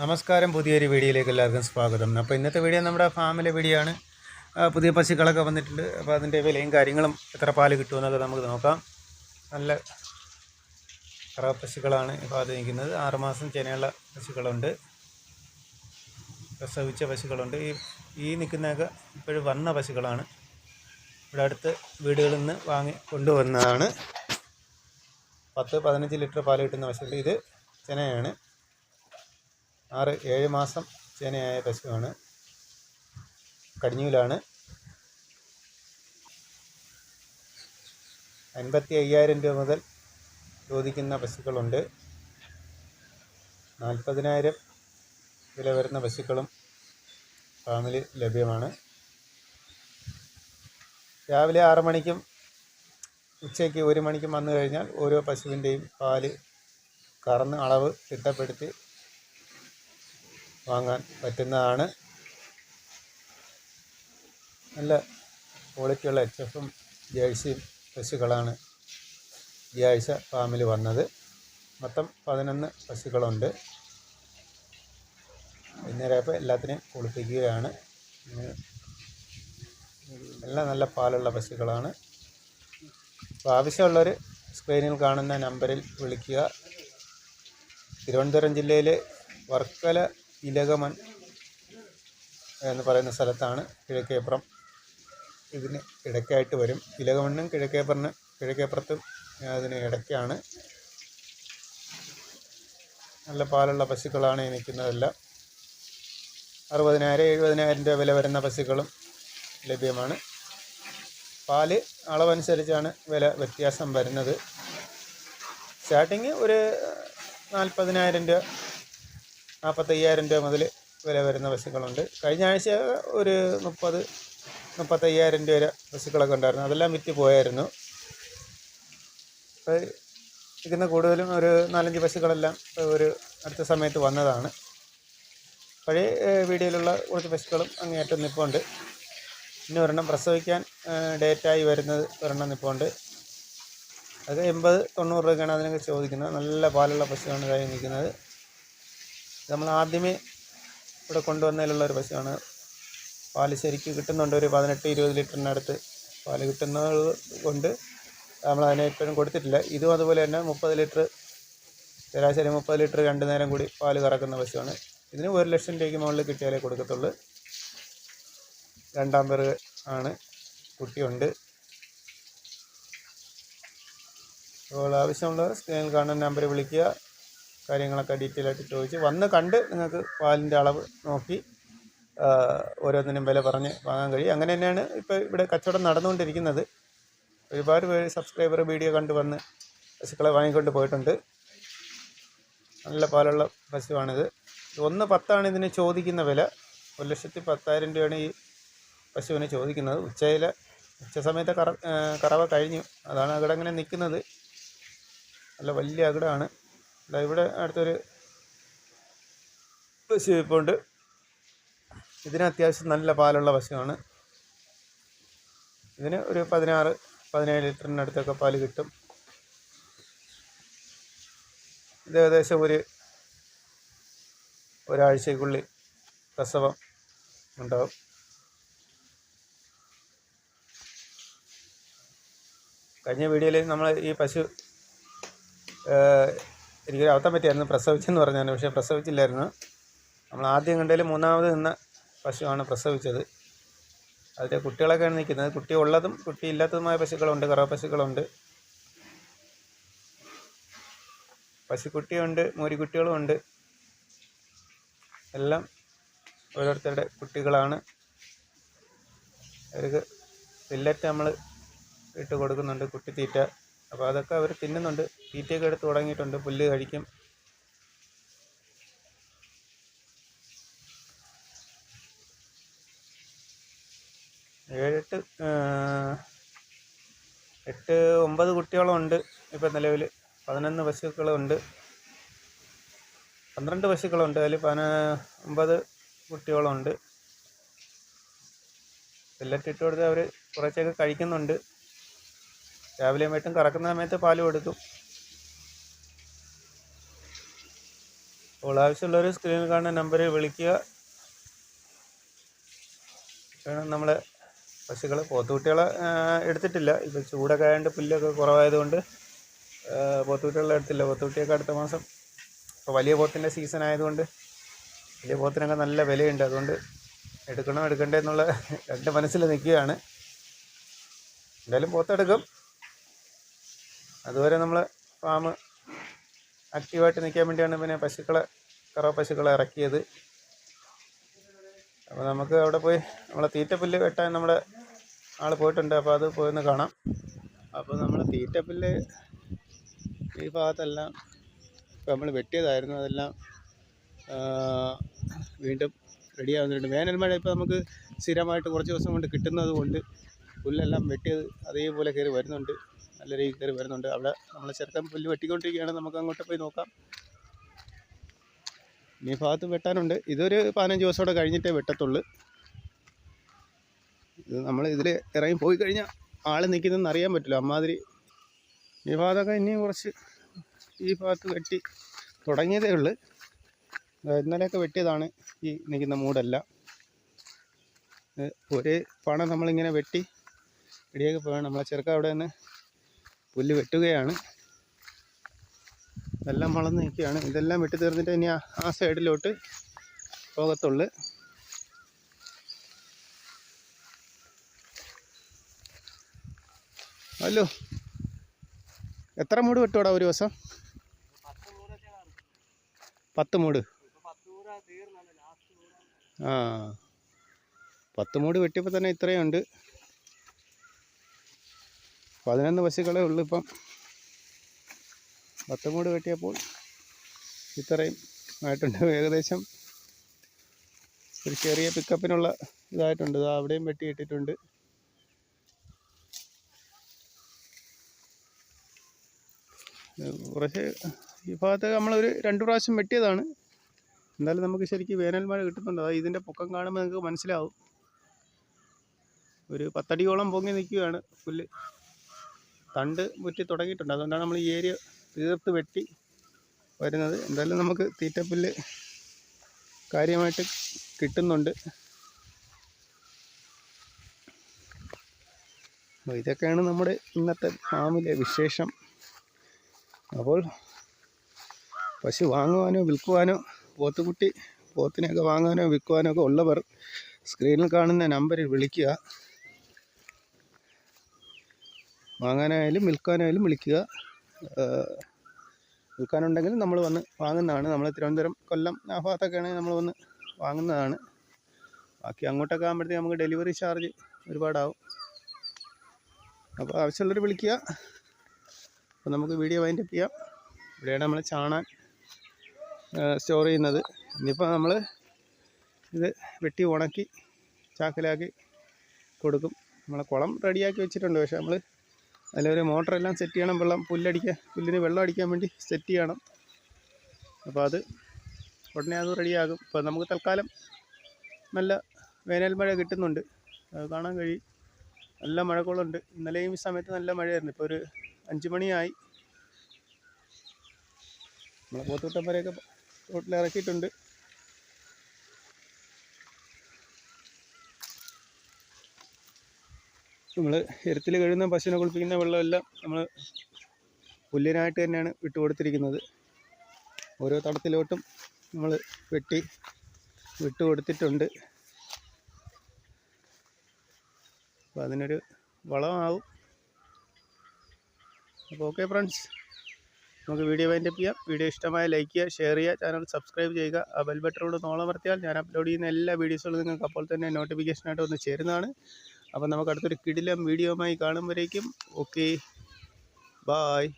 നമസ്കാരം. പുതിയൊരു വീഡിയോയിലേക്ക് എല്ലാവർക്കും സ്വാഗതം. അപ്പോൾ ഇന്നത്തെ വീഡിയോ നമ്മുടെ ഫാമിലെ വീഡിയോ ആണ്. പുതിയ പശുക്കളൊക്കെ വന്നിട്ടുണ്ട്. അപ്പോൾ അതിന്റെ വിലയും കാര്യങ്ങളും എത്ര പാൽ കിട്ടുമെന്നൊക്കെ നമുക്ക് നോക്കാം. നല്ല കറ പശുക്കളാണ് ഇപ്പോൾ അത് നിൽക്കുന്നത്. ആറുമാസം ചെനയുള്ള പശുക്കളുണ്ട്. പ്രസവിച്ച പശുക്കളുണ്ട്. ഈ ഈ നിൽക്കുന്നതൊക്കെ ഇപ്പോഴും വന്ന പശുക്കളാണ്. ഇവിടെ അടുത്ത് വീടുകളിൽ നിന്ന് വാങ്ങി കൊണ്ടുവന്നതാണ്. പത്ത് പതിനഞ്ച് ലിറ്റർ പാൽ കിട്ടുന്ന പശുക്കൾ. ഇത് ചെനയാണ്. ആറ് ഏഴ് മാസം ചേനയായ പശുവാണ്. കടിഞ്ഞൂലാണ്. അൻപത്തി അയ്യായിരം രൂപ മുതൽ ചോദിക്കുന്ന പശുക്കളുണ്ട്. നാൽപ്പതിനായിരം വില വരുന്ന പശുക്കളും ഫാമിൽ ലഭ്യമാണ്. രാവിലെ ആറ് മണിക്കും ഉച്ചയ്ക്ക് ഒരു മണിക്കും വന്നു കഴിഞ്ഞാൽ ഓരോ പശുവിന്റെയും പാൽ കറന്ന് അളവ് തിട്ടപ്പെടുത്തി വാങ്ങാൻ പറ്റുന്നതാണ്. നല്ല ക്വാളിറ്റിയുള്ള എച്ച് എഫും ജേഴ്സിയും പശുക്കളാണ് ഈ ആഴ്ച ഫാമിൽ വന്നത്. മൊത്തം പതിനൊന്ന് പശുക്കളുണ്ട്. വൈകുന്നേരമായപ്പോൾ എല്ലാത്തിനെയും കുളിപ്പിക്കുകയാണ്. എല്ലാം നല്ല പാലുള്ള പശുക്കളാണ്. അപ്പോൾ ആവശ്യമുള്ളവർ സ്ക്രീനിൽ കാണുന്ന നമ്പറിൽ വിളിക്കുക. തിരുവനന്തപുരം ജില്ലയിലെ വർക്കല ഇലകമൺ എന്ന് പറയുന്ന സ്ഥലത്താണ് കിഴക്കേപ്പുറം. ഇതിന് ഇടയ്ക്കായിട്ട് വരും. ഇലകമണ്ണും കിഴക്കേപ്പുറന് കിഴക്കേപ്പുറത്തും അതിന് ഇടയ്ക്കാണ്. നല്ല പാലുള്ള പശുക്കളാണ് നിൽക്കുന്നതെല്ലാം. അറുപതിനായിരം എഴുപതിനായിരം രൂപ വില വരുന്ന പശുക്കളും ലഭ്യമാണ്. പാൽ അളവനുസരിച്ചാണ് വില വ്യത്യാസം വരുന്നത്. സ്റ്റാർട്ടിങ് ഒരു നാൽപ്പതിനായിരം രൂപ നാൽപ്പത്തയ്യായിരം രൂപ മുതൽ വില വരുന്ന പശുക്കളുണ്ട് കഴിഞ്ഞ ആഴ്ച ഒരു മുപ്പത് മുപ്പത്തയ്യായിരം രൂപ വരെ പശുക്കളൊക്കെ ഉണ്ടായിരുന്നു. അതെല്ലാം വിറ്റ് പോയായിരുന്നു. അപ്പോൾ ഇതിന് കൂടുതലും ഒരു നാലഞ്ച് പശുക്കളെല്ലാം ഒരു അടുത്ത സമയത്ത് വന്നതാണ്. പഴയ വീഡിയോയിലുള്ള കുറച്ച് പശുക്കളും അങ്ങേയറ്റം നിൽപ്പുണ്ട് പിന്നെ ഒരെണ്ണം പ്രസവിക്കാൻ ഡേറ്റായി വരുന്നത് ഒരെണ്ണം നിൽപ്പുണ്ട് അത് എൺപത് തൊണ്ണൂറ് രൂപയ്ക്കാണ് അതിനൊക്കെ ചോദിക്കുന്നത്. നല്ല പാലുള്ള പശുവാണ് കയ്യിൽ നിൽക്കുന്നത്. നമ്മൾ ആദ്യമേ ഇവിടെ കൊണ്ടുവന്നതിലുള്ള ഒരു പശുവാണ്. പാൽ ശരിക്ക് കിട്ടുന്നുണ്ട്. ഒരു പതിനെട്ട് ഇരുപത് ലിറ്ററിനടുത്ത് പാൽ കിട്ടുന്നത് കൊണ്ട് നമ്മൾ അതിനെ ഇപ്പോഴും കൊടുത്തിട്ടില്ല. ഇതും അതുപോലെ തന്നെ മുപ്പത് ലിറ്റർ ശരാശരി മുപ്പത് ലിറ്റർ രണ്ട് നേരം കൂടി പാൽ കറക്കുന്ന പശുവാണ്. ഇതിന് ഒരു ലക്ഷം രൂപയ്ക്ക് മുകളിൽ കിട്ടിയാലേ കൊടുക്കത്തുള്ളൂ. രണ്ടാം പേർ ആണ് കുട്ടിയുണ്ട്. അപ്പോൾ ആവശ്യമുള്ളവർ സ്ക്രീനിൽ കാണുന്ന നമ്പർ വിളിക്കുക. കാര്യങ്ങളൊക്കെ ഡീറ്റെയിൽ ആയിട്ട് ചോദിച്ച് വന്ന് കണ്ട് നിങ്ങൾക്ക് പാലിന്റെ അളവ് നോക്കി ഓരോന്നിനും വില പറഞ്ഞ് വാങ്ങാൻ കഴിയും. അങ്ങനെ തന്നെയാണ് ഇപ്പോൾ ഇവിടെ കച്ചവടം നടന്നുകൊണ്ടിരിക്കുന്നത്. ഒരുപാട് പേര് സബ്സ്ക്രൈബർ വീഡിയോ കണ്ട് വന്ന് പശുക്കളെ വാങ്ങിക്കൊണ്ട് പോയിട്ടുണ്ട്. നല്ല പാലുള്ള പശുവാണിത്. ഒന്ന് പത്താണ് ഇതിന് ചോദിക്കുന്ന വില. ഒരു ലക്ഷത്തി പത്തായിരം രൂപയാണ് ഈ പശുവിനെ ചോദിക്കുന്നത്. ഉച്ചയിലെ ഉച്ച സമയത്തെ കറ കറവ കഴിഞ്ഞു. അതാണ് അവിടെ അങ്ങനെ നിൽക്കുന്നത്. നല്ല വലിയ അകിടാണ്. ഇവിടെ അടുത്തൊരു ഇപ്പോൾ ഉണ്ട് ഇതിന് അത്യാവശ്യം നല്ല പാലുള്ള പശുവാണ് ഇതിന് ഒരു പതിനാറ് പതിനേഴ് ലിറ്ററിനടുത്തൊക്കെ പാൽ കിട്ടും. ഇത് ഏകദേശം ഒരു ഒരാഴ്ചക്കുള്ളിൽ പ്രസവം ഉണ്ടാവും. കഴിഞ്ഞ വീഡിയോയിൽ നമ്മൾ ഈ പശു എനിക്കൊരു അബദ്ധം പറ്റിയായിരുന്നു. പ്രസവിച്ചെന്ന് പറഞ്ഞാണ് പക്ഷേ പ്രസവിച്ചില്ലായിരുന്നു. നമ്മൾ ആദ്യം കണ്ടതിൽ മൂന്നാമത് നിന്ന പശുവാണ് പ്രസവിച്ചത്. അതിന്റെ കുട്ടികളൊക്കെയാണ് നിൽക്കുന്നത്. കുട്ടി ഉള്ളതും കുട്ടി ഇല്ലാത്തതുമായ പശുക്കളുണ്ട് കറവ പശുക്കളുണ്ട്. പശുക്കുട്ടിയുണ്ട് മൂരിക്കുട്ടികളും ഉണ്ട്. എല്ലാം ഓരോരുത്തരുടെ കുട്ടികളാണ്. അവർക്ക് പില്ലറ്റ് നമ്മൾ ഇട്ട് കൊടുക്കുന്നുണ്ട് കുട്ടിത്തീറ്റ അപ്പോൾ അതൊക്കെ അവർ തിന്നുന്നുണ്ട്. തീറ്റയൊക്കെ എടുത്ത് തുടങ്ങിയിട്ടുണ്ട്. പുല്ല് കഴിക്കും. ഏഴെട്ട് എട്ട് ഒമ്പത് കുട്ടികളും ഉണ്ട് ഇപ്പം നിലവിൽ. പതിനൊന്ന് പശുക്കളുണ്ട് പന്ത്രണ്ട് പശുക്കളുണ്ട് അതിൽ പതിന ഒമ്പത് കുട്ടികളുണ്ട് ഇട്ട് കൊടുത്ത് അവർ കുറച്ചൊക്കെ കഴിക്കുന്നുണ്ട്. രാവിലെയും വൈകിട്ടും കറക്കുന്ന സമയത്ത് പാൽ കൊടുക്കും അപ്പോൾ ആവശ്യമുള്ളവർ സ്ക്രീനിൽ കാണുന്ന നമ്പറിൽ വിളിക്കുക. വേണം നമ്മൾ പശുക്കൾ പോത്തുകുട്ടികളെ എടുത്തിട്ടില്ല. ഇപ്പോൾ ചൂടൊക്കെ ആയതുകൊണ്ട് പുല്ലൊക്കെ കുറവായതുകൊണ്ട് പോത്തുകുട്ടികളെ എടുത്തില്ല. പോത്തുകുട്ടിയൊക്കെ അടുത്ത മാസം ഇപ്പോൾ വലിയ പോത്തിന്റെ സീസൺ ആയതുകൊണ്ട് വലിയ പോത്തിനൊക്കെ നല്ല വിലയുണ്ട്. അതുകൊണ്ട് എടുക്കണോ എടുക്കണ്ടേ എന്നുള്ള രണ്ട് മനസ്സിൽ നിൽക്കുകയാണ്. എന്തായാലും പോത്തെടുക്കും. അതുവരെ നമ്മൾ ഫാം ആക്റ്റീവായിട്ട് നിൽക്കാൻ വേണ്ടിയാണ് പിന്നെ പശുക്കളെ കറവ പശുക്കളെ ഇറക്കിയത്. അപ്പോൾ നമുക്ക് അവിടെ പോയി നമ്മളെ തീറ്റപ്പുല്ല് വെട്ടാൻ നമ്മുടെ ആൾ പോയിട്ടുണ്ട്. അപ്പോൾ അത് പോയിന്ന് കാണാം. അപ്പോൾ നമ്മൾ തീറ്റപ്പുല്ല് ഈ ഭാഗത്തെല്ലാം ഇപ്പോൾ നമ്മൾ വെട്ടിയതായിരുന്നു. അതെല്ലാം വീണ്ടും റെഡി ആവുന്നുണ്ട്. വേനൽ മഴ ഇപ്പോൾ നമുക്ക് സ്ഥിരമായിട്ട് കുറച്ച് ദിവസം കൊണ്ട് കിട്ടുന്നത് കൊണ്ട് പുല്ലെല്ലാം വെട്ടിയത് അതേപോലെ കയറി വരുന്നുണ്ട്. നല്ല രീതിയിൽ കയറി വരുന്നുണ്ട്. അവിടെ നമ്മൾ ചെറുക്കൻ പുല്ല് വെട്ടിക്കൊണ്ടിരിക്കുകയാണ്. നമുക്ക് അങ്ങോട്ട് പോയി നോക്കാം. ഇനി ഭാഗത്ത് വെട്ടാനുണ്ട്. ഇതൊരു പതിനഞ്ച് ദിവസം കൂടെ കഴിഞ്ഞിട്ടേ വെട്ടത്തുള്ളൂ. ഇത് നമ്മൾ ഇതിൽ ഇറങ്ങി പോയി കഴിഞ്ഞാൽ ആൾ നിൽക്കുന്നതെന്ന് അറിയാൻ പറ്റില്ല. അമ്മാതിരി ഈ ഭാഗത്തൊക്കെ ഇനിയും കുറച്ച് ഈ ഭാഗത്ത് വെട്ടി തുടങ്ങിയതേ ഉള്ളൂ. ഇന്നലെയൊക്കെ വെട്ടിയതാണ് ഈ നിൽക്കുന്ന മൂടെല്ലാം. ഒരേ പണം നമ്മളിങ്ങനെ വെട്ടി ഇടിയൊക്കെ പോകണം നമ്മളെ ചെറുക്ക അവിടെ നിന്ന് പുല്ല് വെട്ടുകയാണ്. ഇതെല്ലാം വളർന്ന് നിൽക്കുകയാണ്. ഇതെല്ലാം വെട്ടി തീർന്നിട്ട് ഇനി ആ- സൈഡിലോട്ട് പോകത്തുള്ളു. ഹലോ. എത്ര മൂട് വെട്ടുവാടാ ഒരു ദിവസം? പത്ത് മൂട്. ആ. പത്ത് മൂട് വെട്ടിയപ്പോൾ തന്നെ ഇത്രയും ഉണ്ട്. പതിനൊന്ന് പശുക്കളേ ഉള്ളൂ ഇപ്പം പത്ത് മൂട് വെട്ടിയപ്പോൾ ഇത്രയും ആയിട്ടുണ്ട്. ഏകദേശം ഒരു ചെറിയ പിക്കപ്പിനുള്ള ഇതായിട്ടുണ്ട്. ഇത് അവിടെയും വെട്ടിയിട്ടിട്ടുണ്ട്. കുറച്ച് ഈ ഭാഗത്ത് നമ്മളൊരു രണ്ട് പ്രാവശ്യം വെട്ടിയതാണ്. എന്തായാലും നമുക്ക് ശരിക്കും വേനൽ മഴ കിട്ടുന്നുണ്ട്. അതായത് ഇതിന്റെ പൊക്കം കാണുമ്പോൾ നിങ്ങൾക്ക് മനസ്സിലാവും. ഒരു പത്തടിയോളം പൊങ്ങി നിൽക്കുകയാണ് പുല്ല്. തണ്ട് മുറ്റി തുടങ്ങിയിട്ടുണ്ട്. അതുകൊണ്ടാണ് നമ്മൾ ഈ ഏരിയ തീർത്ത് വെട്ടി വരുന്നത്. എന്തായാലും നമുക്ക് തീറ്റപ്പുല്ല് കാര്യമായിട്ട് കിട്ടുന്നുണ്ട്. അപ്പോൾ ഇതൊക്കെയാണ് നമ്മുടെ ഇന്നത്തെ ഫാമിലെ വിശേഷം. അപ്പോൾ പശു വാങ്ങുവാനോ വിൽക്കുവാനോ പോത്തുകുട്ടി പോത്തിനെയൊക്കെ വാങ്ങാനോ വിൽക്കുവാനോ ഒക്കെ ഉള്ളവർ സ്ക്രീനിൽ കാണുന്ന നമ്പറിൽ വിളിക്കുക. വാങ്ങാനായാലും വിൽക്കാനായാലും വിളിക്കുക. വിൽക്കാനുണ്ടെങ്കിൽ നമ്മൾ വന്ന് വാങ്ങുന്നതാണ്. നമ്മൾ തിരുവനന്തപുരം കൊല്ലം ആ ഭാഗത്തൊക്കെ ആണെങ്കിൽ നമ്മൾ വന്ന് വാങ്ങുന്നതാണ്. ബാക്കി അങ്ങോട്ടൊക്കെ ആകുമ്പോഴത്തേക്ക് നമുക്ക് ഡെലിവറി ചാർജ് ഒരുപാടാവും. അപ്പോൾ ആവശ്യമുള്ളവർ വിളിക്കുക. അപ്പോൾ നമുക്ക് വീഡിയോ വൈൻഡപ്പ് ചെയ്യാം. ഇവിടെയാണ് നമ്മൾ ചാണാൻ സ്റ്റോർ ചെയ്യുന്നത്. ഇനിയിപ്പോൾ നമ്മൾ ഇത് വെട്ടി ഉണക്കി ചാക്കിലാക്കി കൊടുക്കും. നമ്മളെ കുളം റെഡിയാക്കി വെച്ചിട്ടുണ്ട്. പക്ഷേ നമ്മൾ അതിലൊരു മോട്ടറെല്ലാം സെറ്റ് ചെയ്യണം വെള്ളം പുല്ലടിക്കാൻ പുല്ലിന് വെള്ളം അടിക്കാൻ വേണ്ടി സെറ്റ് ചെയ്യണം. അപ്പോൾ അത് ഉടനെ അത് റെഡിയാകും. ഇപ്പോൾ നമുക്ക് തൽക്കാലം നല്ല വേനൽ മഴ കിട്ടുന്നുണ്ട്. കാണാൻ കഴിയും നല്ല മഴക്കോളുണ്ട്. ഇന്നലെയും ഈ സമയത്ത് നല്ല മഴയായിരുന്നു. ഇപ്പോൾ ഒരു അഞ്ച് മണിയായി. നമ്മളെ പോത്തുകുട്ടന്മാരെയൊക്കെ റോട്ടിൽ ഇറക്കിയിട്ടുണ്ട് നമ്മൾ എരുത്തിൽ കഴുകുന്ന പശുവിനെ കുളിപ്പിക്കുന്ന വെള്ളമെല്ലാം നമ്മൾ പുല്ലിനായിട്ട് തന്നെയാണ് വിട്ടുകൊടുത്തിരിക്കുന്നത്. ഓരോ തടത്തിലോട്ടും നമ്മൾ വെട്ടി വിട്ടുകൊടുത്തിട്ടുണ്ട്. അപ്പോൾ അതിനൊരു വളമാവും. അപ്പോൾ ഓക്കെ ഫ്രണ്ട്സ് നമുക്ക് വീഡിയോ വൈൻഡപ്പ് ചെയ്യാം. വീഡിയോ ഇഷ്ടമായ ലൈക്ക് ചെയ്യുക ഷെയർ ചെയ്യുക ചാനൽ സബ്സ്ക്രൈബ് ചെയ്യുക. ആ ബെൽ നോളം വർത്തിയാൽ ഞാൻ അപ്ലോഡ് ചെയ്യുന്ന എല്ലാ വീഡിയോസുകളും നിങ്ങൾക്ക് അപ്പോൾ തന്നെ നോട്ടിഫിക്കേഷനായിട്ട് ഒന്ന് ചേരുന്നതാണ്. അപ്പോൾ നമുക്ക് അടുത്തൊരു കിടിലം വീഡിയോയുമായി കാണുമ്പോഴേക്കും ഓക്കെ. ബായ്